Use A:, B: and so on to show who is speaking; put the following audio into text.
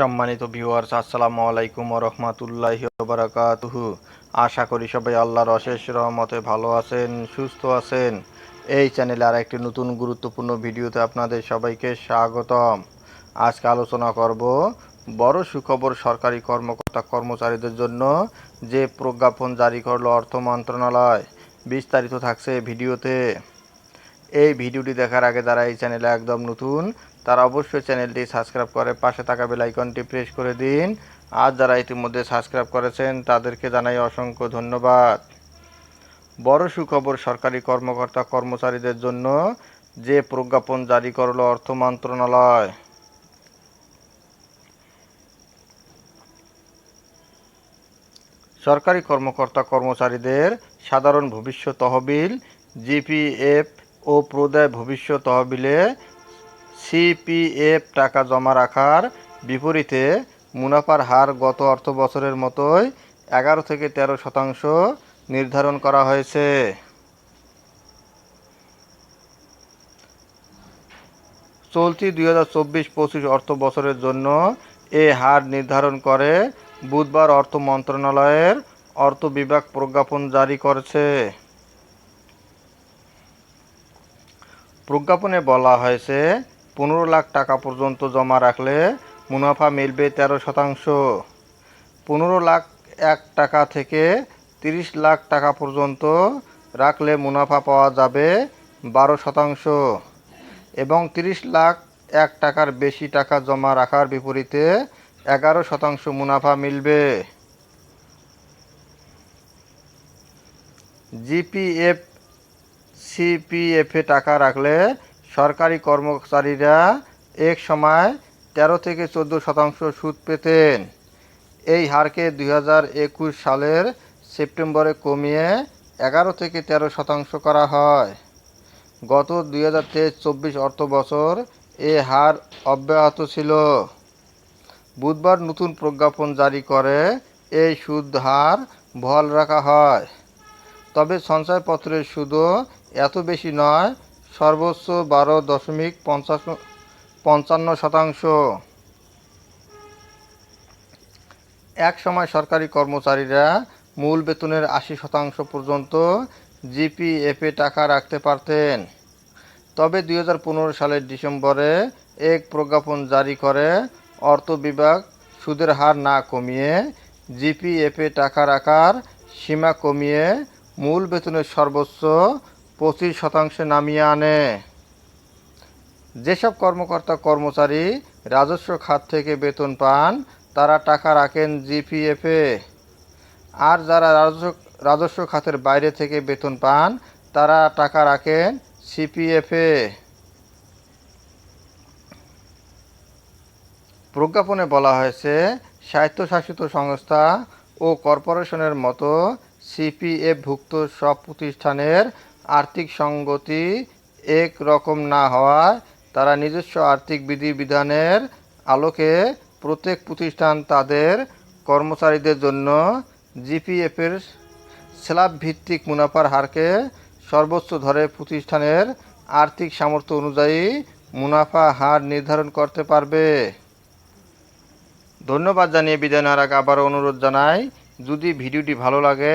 A: সম্মানিত ভিউয়ার্স আসসালামু আলাইকুম রহমতুল্লাহি বারাকাতুহু আশা করি সবাই আল্লাহর অশেষ রহমতে ভালো আছেন, সুস্থ আছেন। এই চ্যানেলে আর একটি নতুন গুরুত্বপূর্ণ ভিডিওতে আপনাদের সবাইকে স্বাগতম। আজকে আলোচনা করব বড় সুখবর সরকারি কর্মকর্তা কর্মচারীদের জন্য যে প্রজ্ঞাপন জারি করল অর্থ মন্ত্রণালয়। বিস্তারিত থাকছে ভিডিওতে। এই ভিডিওটি দেখার আগে যারা এই চ্যানেলে একদম নতুন তারা অবশ্যই চ্যানেলটি সাবস্ক্রাইব করে পাশে থাকা বেল আইকনটি প্রেস করে দিন। আর যারা ইতিমধ্যে সাবস্ক্রাইব করেছেন, তাদেরকে জানাই অসংখ্য ধন্যবাদ। বড় সুখবর, সরকারি কর্মকর্তা কর্মচারীদের জন্য যে প্রজ্ঞাপন জারি করল অর্থ মন্ত্রণালয়। সরকারি কর্মকর্তা কর্মচারীদের সাধারণ ভবিষ্যৎ তহবিল, জিপিএফ ও প্রদায় ভবিষ্যৎ তহবিলে সিপিএফ টাকা জমা রাখার বিপরীতে মুনাফার হার গত অর্থ বছরের মতোই এগারো থেকে তেরো শতাংশ নির্ধারণ করা হয়েছে। চলতি দুই হাজার চব্বিশ পঁচিশ অর্থ বছরের জন্য এ হার নির্ধারণ করে বুধবার অর্থ মন্ত্রণালয়ের অর্থ বিভাগ প্রজ্ঞাপন জারি করেছে। প্রজ্ঞাপনে বলা হয়েছে পনেরো লাখ টাকা পর্যন্ত জমা রাখলে মুনাফা মিলবে তেরো শতাংশ। পনেরো লাখ এক টাকা থেকে তিরিশ লাখ টাকা পর্যন্ত রাখলে মুনাফা পাওয়া যাবে বারো শতাংশ। এবং তিরিশ লাখ এক টাকার বেশি টাকা জমা রাখার বিপরীতে এগারো শতাংশ মুনাফা মিলবে। জিপিএফ, সিপিএফে টাকা রাখলে সরকারি কর্মচারীরা এক সময় তেরো থেকে চোদ্দ শতাংশ সুদ পেতেন। এই হারকে দুই সালের সেপ্টেম্বরে কমিয়ে এগারো থেকে তেরো শতাংশ করা হয়। গত দুই হাজার তেইশ চব্বিশ অর্থ বছর এ হার অব্যাহত ছিল। বুধবার নতুন প্রজ্ঞাপন জারি করে এই সুদ হার বহাল রাখা হয়। তবে সঞ্চয়পত্রের সুদও এত বেশি নয় সর্বোচ্চ বারো দশমিক পঞ্চাশ পঞ্চান্ন শতাংশ। এক সময় সরকারি কর্মচারীরা মূল বেতনের আশি শতাংশ পর্যন্ত জিপিএফে টাকা রাখতে পারতেন। তবে দু হাজার পনেরো সালের ডিসেম্বরে এক প্রজ্ঞাপন জারি করে, অর্থ বিভাগ সুদের হার না কমিয়ে জিপিএফে টাকা রাখার সীমা কমিয়ে মূল বেতনের সর্বোচ্চ পঁচিশ শতাংশে নামিয়ে আনে। যেসব কর্মকর্তা, কর্মচারী রাজস্ব খাত থেকে বেতন পান, তারা টাকা রাখেন জিপিএফে আর যারা রাজস্ব রাজস্ব খাতের বাইরে থেকে বেতন পান, তারা টাকা রাখেন সিপিএফে প্রজ্ঞাপনে বলা হয়েছে, স্বায়ত্তশাসিত সংস্থা ও কর্পোরেশনের মতো সিপিএফভুক্ত সব প্রতিষ্ঠানের আর্থিক সঙ্গতি এক রকম না হওয়ায় তারা নিজস্ব আর্থিক বিধিবিধানের আলোকে প্রত্যেক প্রতিষ্ঠান তাদের কর্মচারীদের জন্য জিপিএফের স্ল্যাব ভিত্তিক মুনাফার হারকে সর্বোচ্চ ধরে প্রতিষ্ঠানের আর্থিক সামর্থ্য অনুযায়ী মুনাফা হার নির্ধারণ করতে পারবে। ধন্যবাদ জানিয়ে বিদায় নেওয়ার আগে অনুরোধ জানাই, যদি ভিডিওটি ভালো লাগে